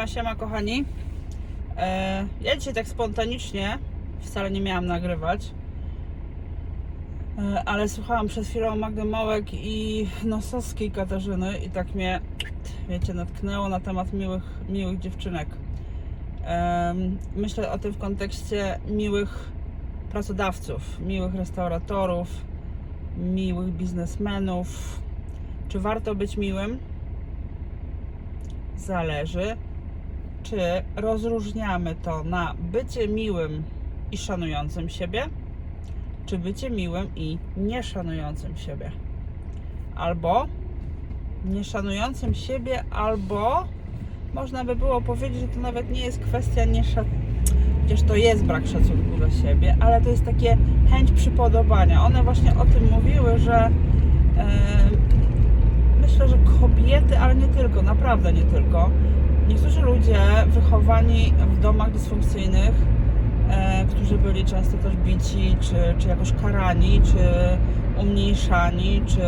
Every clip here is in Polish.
Siema, siema kochani. E, ja dzisiaj tak spontanicznie, wcale nie miałam nagrywać, e, ale słuchałam przed chwilą Magdy Małek i Nosowskiej Katarzyny i tak mnie, wiecie, natknęło na temat miłych, miłych dziewczynek. Em, myślę o tym w kontekście miłych pracodawców, miłych restauratorów, miłych biznesmenów. Czy warto być miłym? zależy, czy rozróżniamy to na bycie miłym i szanującym siebie, czy bycie miłym i nieszanującym siebie. Albo nieszanującym siebie, albo można by było powiedzieć, że to nawet nie jest kwestia nieszanującego. Chociaż to jest brak szacunku dla siebie, ale to jest takie chęć przypodobania. One właśnie o tym mówiły, że myślę, że kobiety, ale nie tylko, naprawdę nie tylko. Niektórzy ludzie wychowani w domach dysfunkcyjnych, e, którzy byli często też bici, czy, czy jakoś karani, czy umniejszani, czy,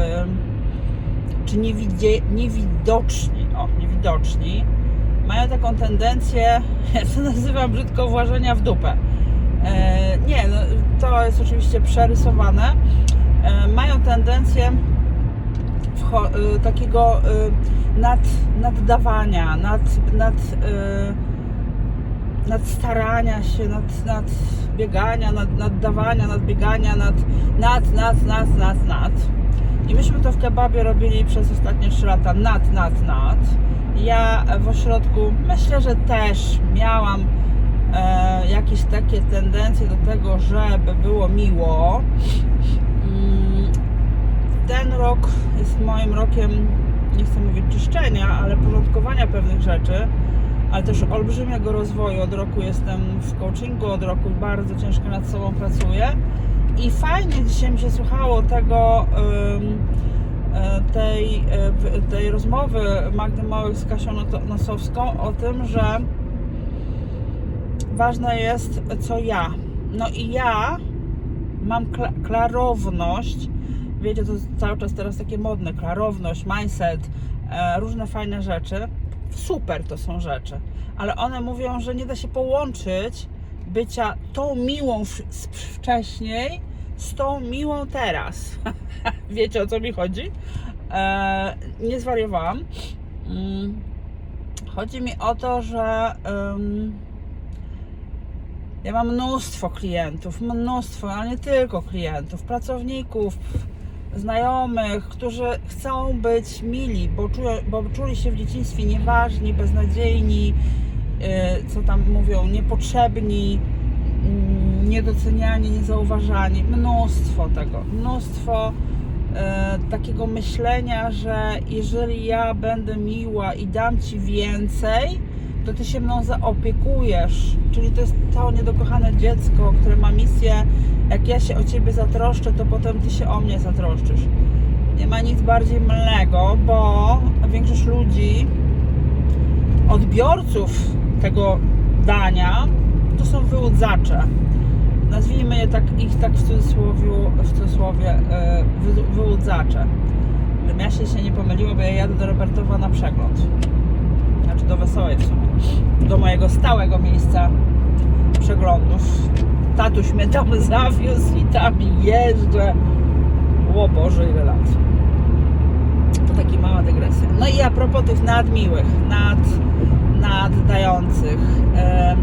czy niewidzie, niewidoczni, o, niewidoczni, mają taką tendencję, ja to nazywam brzydko, włażenia w dupę. E, nie, no, to jest oczywiście przerysowane. E, mają tendencję takiego y, nad, naddawania, nad, nad, y, nad starania się, nad, nad biegania, nad, naddawania, nadbiegania, nad, nad, nad, nad, nad, nad. I myśmy to w kebabie robili przez ostatnie 3 lata, nad, nad, nad. Ja w ośrodku myślę, że też miałam e, jakieś takie tendencje do tego, żeby było miło. Rok jest moim rokiem, nie chcę mówić czyszczenia, ale porządkowania pewnych rzeczy, ale też olbrzymiego rozwoju. Od roku jestem w coachingu, od roku bardzo ciężko nad sobą pracuję i fajnie dzisiaj mi się słuchało tego, e, tej, e, tej rozmowy Magdy Małych z Kasią Nosowską o tym, że ważne jest co ja. No i ja mam kla- klarowność, wiecie, to jest cały czas teraz takie modne, klarowność, mindset, e, różne fajne rzeczy. Super to są rzeczy, ale one mówią, że nie da się połączyć bycia tą miłą wcześniej z tą miłą teraz. wiecie o co mi chodzi? E, nie zwariowałam. Mm, Chodzi mi o to, że ym, ja mam mnóstwo klientów, mnóstwo, ale nie tylko klientów, pracowników, znajomych, którzy chcą być mili, bo, bo czuli się w dzieciństwie nieważni, beznadziejni, yy, co tam mówią, niepotrzebni, mm, niedoceniani, niezauważani. Mnóstwo tego, mnóstwo e, takiego myślenia, że jeżeli ja będę miła i dam ci więcej, to ty się mną zaopiekujesz. Czyli to jest to niedokochane dziecko, które ma misję, jak ja się o ciebie zatroszczę, to potem ty się o mnie zatroszczysz. Nie ma nic bardziej mylnego, bo większość ludzi, odbiorców tego dania, to są wyłudzacze nazwijmy je tak, ich tak w cudzysłowie, w cudzysłowie wy, wyłudzacze. Żebym ja się, się nie pomyliło, bo ja jadę do Robertowa na przegląd. Znaczy do Wesołej w sumie. Do mojego stałego miejsca przeglądów. Tatuś mnie tam zawiózł i tam jeżdżę. O Boże, ile lat. To taki mała dygresja. No i a propos tych nadmiłych, nad, naddających. em,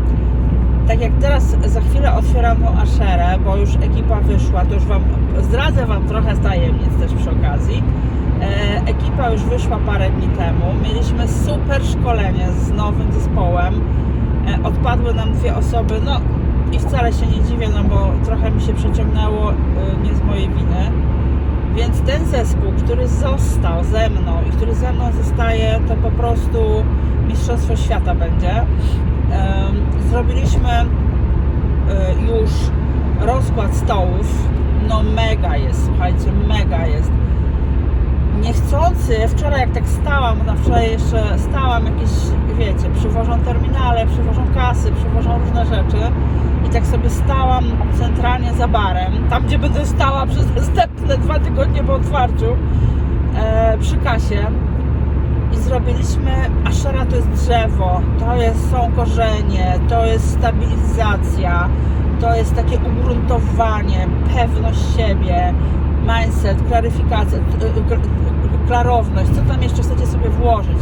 tak jak teraz za chwilę otwieram tą aszerę, bo już ekipa wyszła, to już Wam zdradzę Wam trochę z tajemnic też przy okazji. E, ekipa już wyszła parę dni temu. Mieliśmy super szkolenie z nowym zespołem. E, odpadły nam dwie osoby, no i wcale się nie dziwię, no bo trochę mi się przeciągnęło, e, nie z mojej winy. Więc ten zespół, który został ze mną i który ze mną zostaje, to po prostu Mistrzostwo Świata będzie. Zrobiliśmy e, już rozkład stołów. No mega jest, słuchajcie, mega jest. Niechcący, wczoraj jak tak stałam, na wczoraj jeszcze stałam jakieś, wiecie, przywożą terminale, przywożą kasy, przywożą różne rzeczy i tak sobie stałam centralnie za barem, tam gdzie będę stała przez następne dwa tygodnie po otwarciu, e, przy kasie i zrobiliśmy, Ashera to jest drzewo, to jest, są korzenie, to jest stabilizacja, to jest takie ugruntowanie, pewność siebie, mindset, klaryfikacja, y, kl- y, klarowność, co tam jeszcze chcecie sobie włożyć.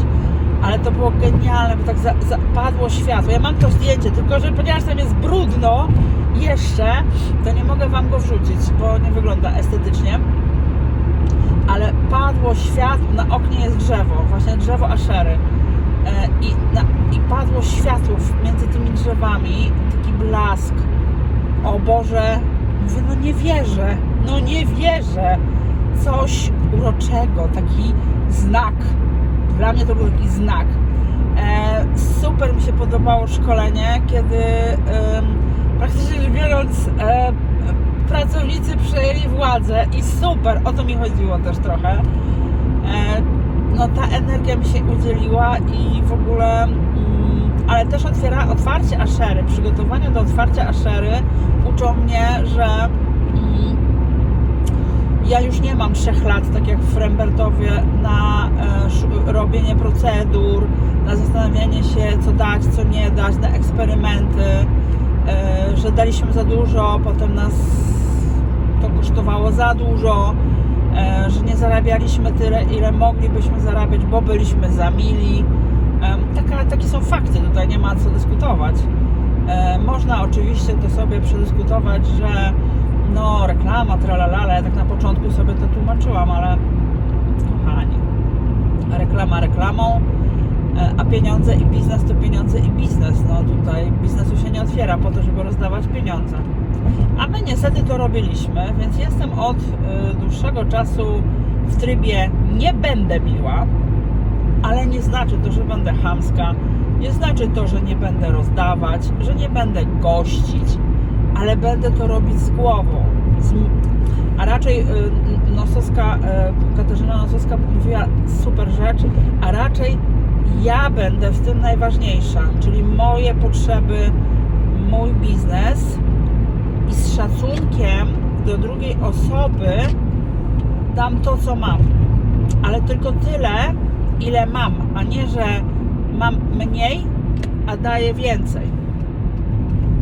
Ale to było genialne, bo tak za, zapadło światło. Ja mam to zdjęcie, tylko że ponieważ tam jest brudno jeszcze, to nie mogę Wam go wrzucić, bo nie wygląda estetycznie ale padło światło, na oknie jest drzewo, właśnie drzewo Aszery e, i, na, i padło światło między tymi drzewami, taki blask. O Boże, mówię, no nie wierzę, no nie wierzę. Coś uroczego, taki znak. Dla mnie to był taki znak. E, super mi się podobało szkolenie, kiedy praktycznie rzecz biorąc e, pracownicy przejęli władzę i super, o to mi chodziło też trochę. E, no ta energia mi się udzieliła i w ogóle, mm, ale też otwiera, otwarcie aszery, przygotowania do otwarcia aszery uczą mnie, że mm, ja już nie mam trzech lat, tak jak w Rembertowie, na e, robienie procedur, na zastanawianie się, co dać, co nie dać, na eksperymenty, e, że daliśmy za dużo, potem nas to kosztowało za dużo, e, że nie zarabialiśmy tyle, ile moglibyśmy zarabiać, bo byliśmy za mili. Em, Taka, takie są fakty, tutaj nie ma co dyskutować. Można oczywiście to sobie przedyskutować, że no reklama, tralala, ale ja tak na początku sobie to tłumaczyłam, ale kochani, reklama reklamą, e, a pieniądze i biznes to pieniądze i biznes. No tutaj biznesu się nie otwiera po to, żeby rozdawać pieniądze. A my niestety to robiliśmy, więc jestem od y, dłuższego czasu w trybie nie będę miła, ale nie znaczy to, że będę chamska, nie znaczy to, że nie będę rozdawać, że nie będę gościć, ale będę to robić z głową. A raczej y, Nosowska, y, Katarzyna Nosowska mówiła super rzecz, a raczej ja będę w tym najważniejsza, czyli moje potrzeby, mój biznes i z szacunkiem do drugiej osoby dam to, co mam. Ale tylko tyle, ile mam, a nie, że mam mniej, a daję więcej.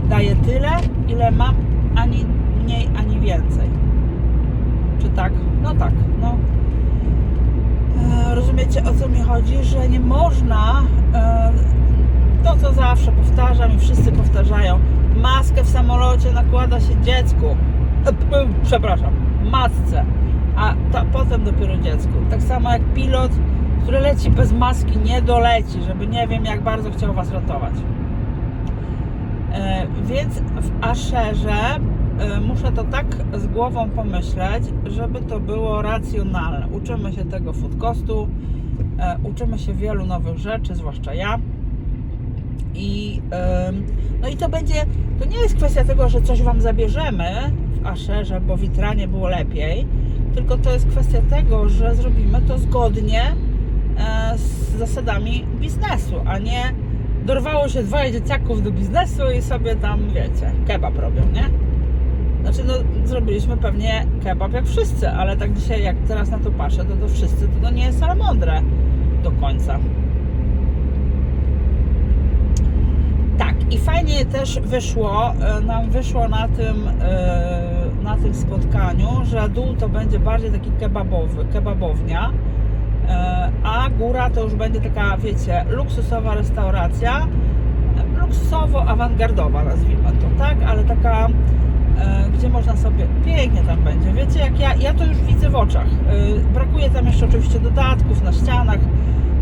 Daję tyle, ile mam, ani mniej, ani więcej. Czy tak? No tak, no. E, Rozumiecie o co mi chodzi, że nie można e, to, co zawsze powtarzam i wszyscy powtarzają, maskę w samolocie nakłada się dziecku, e, przepraszam, matce, a potem dopiero dziecku. Tak samo jak pilot, który leci bez maski, nie doleci, żeby nie wiem jak bardzo chciał Was ratować. E, Więc w Aszerze e, muszę to tak z głową pomyśleć, żeby to było racjonalne. Uczymy się tego foodcostu, e, uczymy się wielu nowych rzeczy, zwłaszcza ja. I, no i to będzie, to nie jest kwestia tego, że coś Wam zabierzemy w Aszerze, bo Witranie było lepiej, tylko to jest kwestia tego, że zrobimy to zgodnie z zasadami biznesu, a nie dorwało się dwoje dzieciaków do biznesu i sobie tam, wiecie, kebab robią, nie? Znaczy, no, zrobiliśmy pewnie kebab jak wszyscy, ale tak dzisiaj, jak teraz na to patrzę, to to wszyscy, to, to nie jest wcale mądre do końca. Tak, i fajnie też wyszło, e, nam wyszło na tym, e, na tym spotkaniu, że dół to będzie bardziej taki kebabowy, kebabownia, a góra to już będzie taka, wiecie, luksusowa restauracja, e, luksusowo-awangardowa nazwijmy to, tak, ale taka, e, gdzie można sobie, pięknie tam będzie, wiecie, jak ja, ja to już widzę w oczach, E, brakuje tam jeszcze oczywiście dodatków na ścianach,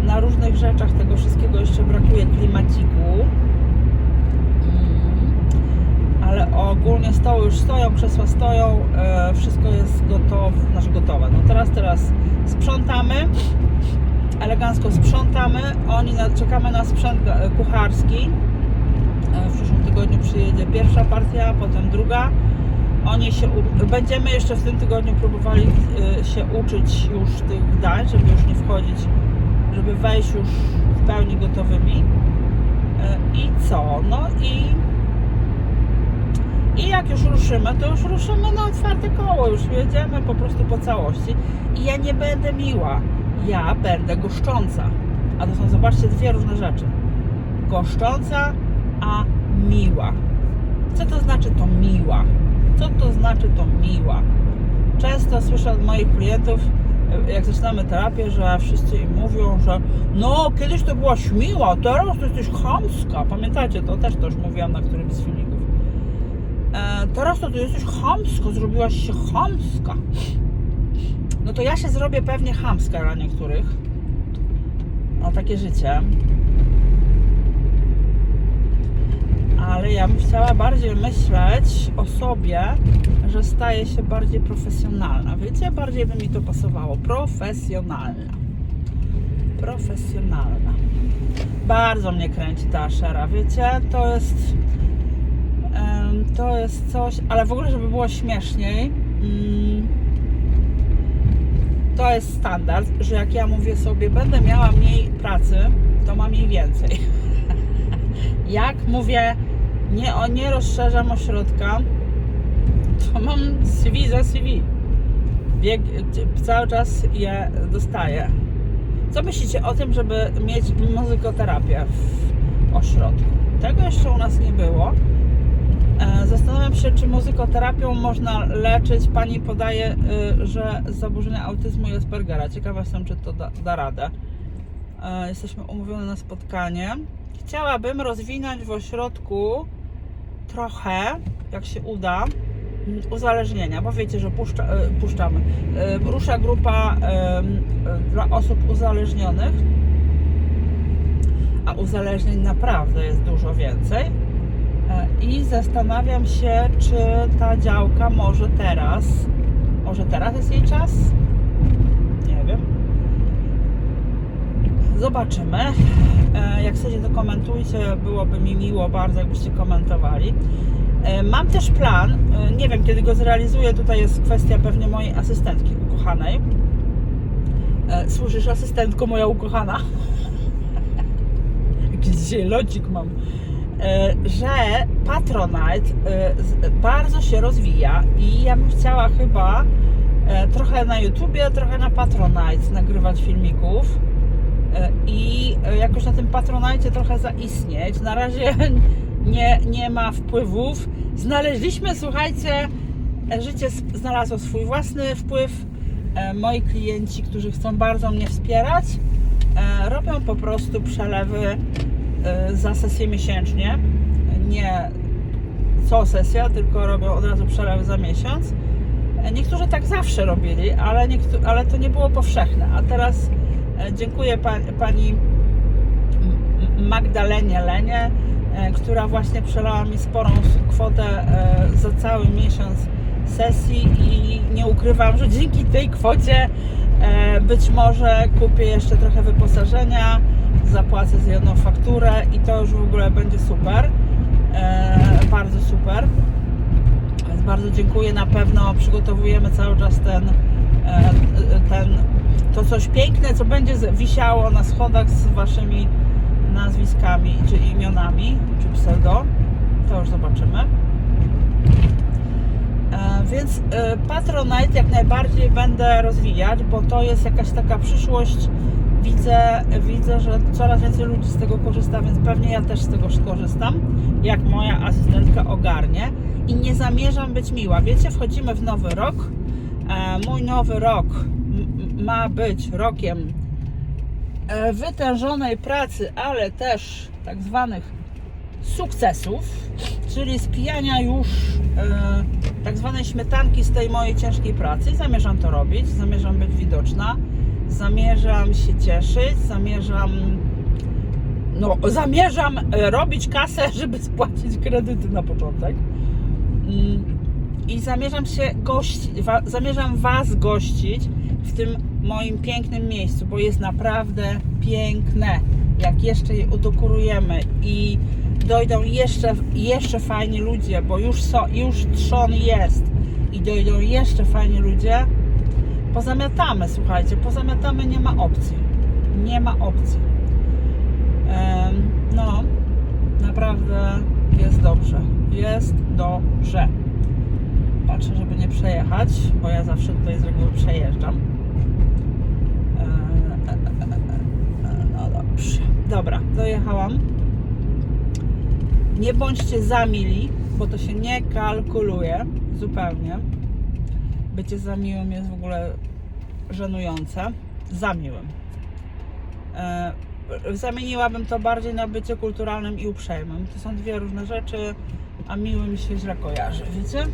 na różnych rzeczach, tego wszystkiego jeszcze brakuje klimaciku, ale ogólnie stoły już stoją, krzesła stoją, e, wszystko jest gotowe, znaczy gotowe. No teraz, teraz sprzątamy, elegancko sprzątamy, oni na, czekamy na sprzęt kucharski. E, w przyszłym tygodniu przyjedzie pierwsza partia, potem druga. Oni się, będziemy jeszcze w tym tygodniu próbowali e, się uczyć już tych dań, żeby już nie wchodzić, żeby wejść już w pełni gotowymi. E, I co? No i i jak już ruszymy, to już ruszymy na otwarte koło, już jedziemy po prostu po całości. I ja nie będę miła, ja będę goszcząca. A to są, zobaczcie, dwie różne rzeczy. Goszcząca, a miła. Co to znaczy to miła? Co to znaczy to miła? Często słyszę od moich klientów, jak zaczynamy terapię, że wszyscy im mówią, że no, kiedyś to byłaś miła, teraz to jesteś chamska. Pamiętacie, to też to już mówiłam na którymś z filmików. E, teraz to ty jesteś chamska, zrobiłaś się chamska. No to ja się zrobię pewnie chamska dla niektórych. No takie życie. Ale ja bym chciała bardziej myśleć o sobie, że staje się bardziej profesjonalna. Wiecie, bardziej by mi to pasowało. Profesjonalna. Profesjonalna. Bardzo mnie kręci ta szera, wiecie? To jest. To jest coś, ale w ogóle, żeby było śmieszniej. mm, to jest standard, że jak ja mówię sobie, będę miała mniej pracy, to mam jej więcej. jak mówię, nie, o, nie rozszerzam ośrodka, to mam CV za CV. Bieg, cały czas je dostaję. Co myślicie o tym, żeby mieć muzykoterapię w ośrodku? Tego jeszcze u nas nie było. E, Zastanawiam się, czy muzykoterapią można leczyć. Pani podaje, y, że zaburzenia autyzmu i Aspergera. Ciekawa jestem, czy to da, da radę. E, Jesteśmy umówione na spotkanie. Chciałabym rozwinąć w ośrodku trochę, jak się uda, uzależnienia, bo wiecie, że puszcza, e, puszczamy. Rusza grupa dla osób uzależnionych, a uzależnień naprawdę jest dużo więcej. I zastanawiam się, czy ta działka może teraz, może teraz jest jej czas? Nie wiem. Zobaczymy. E, Jak chcecie, to komentujcie. Byłoby mi miło bardzo, jakbyście komentowali. E, Mam też plan, e, nie wiem kiedy go zrealizuję, tutaj jest kwestia pewnie mojej asystentki ukochanej. Słyszysz, asystentko moja ukochana? Jakiś dzisiaj locik mam. E, Że Patronite e, bardzo się rozwija i ja bym chciała chyba e, trochę na YouTubie, trochę na Patronite nagrywać filmików i jakoś na tym Patronite trochę zaistnieć. Na razie nie, nie ma wpływów. Znaleźliśmy, słuchajcie, życie znalazło swój własny wpływ. Moi klienci, którzy chcą bardzo mnie wspierać, robią po prostu przelewy za sesję miesięcznie. Nie co sesja, tylko robią od razu przelewy za miesiąc. E, Niektórzy tak zawsze robili, ale, niektó- ale to nie było powszechne. A teraz e, dziękuję pa, pani Magdalenie Lenie, e, która właśnie przelała mi sporą kwotę e, za cały miesiąc sesji i nie ukrywam, że dzięki tej kwocie e, być może kupię jeszcze trochę wyposażenia, zapłacę z jedną fakturę i to już w ogóle będzie super. E, bardzo super. Więc bardzo dziękuję. Na pewno przygotowujemy cały czas ten, e, ten to coś piękne, co będzie wisiało na schodach z waszymi nazwiskami czy imionami, czy pseudo. To już zobaczymy. E, Więc e, Patronite jak najbardziej będę rozwijać, bo to jest jakaś taka przyszłość. Widzę, widzę, że coraz więcej ludzi z tego korzysta, więc pewnie ja też z tego skorzystam, jak moja asystentka ogarnie. I nie zamierzam być miła. Wiecie, wchodzimy w nowy rok. E, Mój nowy rok ma być rokiem e, wytężonej pracy, ale też tak zwanych sukcesów, czyli spijania już e, tak zwanej śmietanki z tej mojej ciężkiej pracy. Zamierzam to robić, zamierzam być widoczna, zamierzam się cieszyć, zamierzam no, zamierzam e, robić kasę, żeby spłacić kredyty na początek. Mm, I zamierzam się gościć, zamierzam Was gościć w tym moim pięknym miejscu, bo jest naprawdę piękne. Jak jeszcze je udekorujemy i dojdą jeszcze, jeszcze fajni ludzie, bo już, so, już trzon jest i dojdą jeszcze fajni ludzie, pozamiatamy, słuchajcie, pozamiatamy, nie ma opcji. Nie ma opcji. No, naprawdę jest dobrze. Jest dobrze. Patrzę, żeby nie przejechać, bo ja zawsze tutaj z reguły przejeżdżam. E, e, e, No dobrze. Dobra, dojechałam. Nie bądźcie za mili, bo to się nie kalkuluje zupełnie. Bycie za miłym jest w ogóle żenujące. Za miłym. E, zamieniłabym to bardziej na bycie kulturalnym i uprzejmym. To są dwie różne rzeczy, a miły mi się źle kojarzy, wiecie?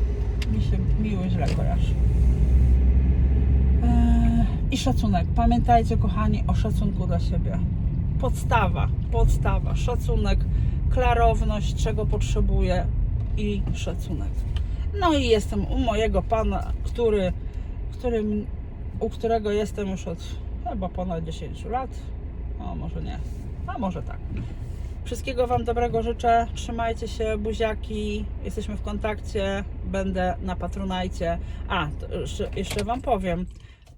Mi się miły źle kojarzy. E, I szacunek. Pamiętajcie, kochani, o szacunku dla siebie. Podstawa, podstawa. Szacunek, klarowność, czego potrzebuję i szacunek. No i jestem u mojego pana, który, którym, u którego jestem już od chyba ponad 10 lat. O, może nie, a może tak. Wszystkiego Wam dobrego życzę. Trzymajcie się, buziaki. Jesteśmy w kontakcie. Będę na Patronajcie. A, jeszcze, jeszcze Wam powiem.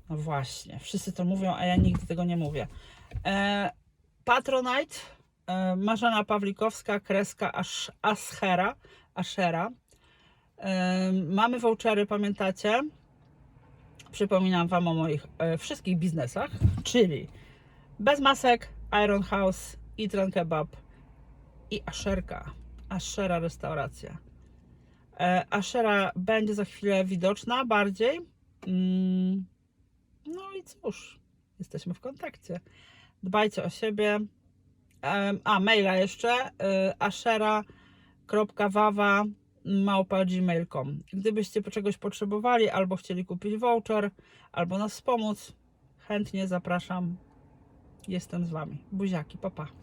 No właśnie, wszyscy to mówią, a ja nigdy tego nie mówię. E, Patronite, e, Marzena Pawlikowska, kreska Asz, Aschera, Ashera. E, mamy vouchery, pamiętacie? Przypominam Wam o moich e, wszystkich biznesach, czyli bez masek, Iron House, Itran Kebab i Asherka, Ashera Restauracja. E, Ashera będzie za chwilę widoczna bardziej. Mm, no i cóż, jesteśmy w kontakcie. Dbajcie o siebie. A, maila jeszcze. y, ashera.wawa małpa gmail.com Gdybyście czegoś potrzebowali, albo chcieli kupić voucher, albo nas wspomóc, chętnie zapraszam. Jestem z Wami. Buziaki, papa. Pa.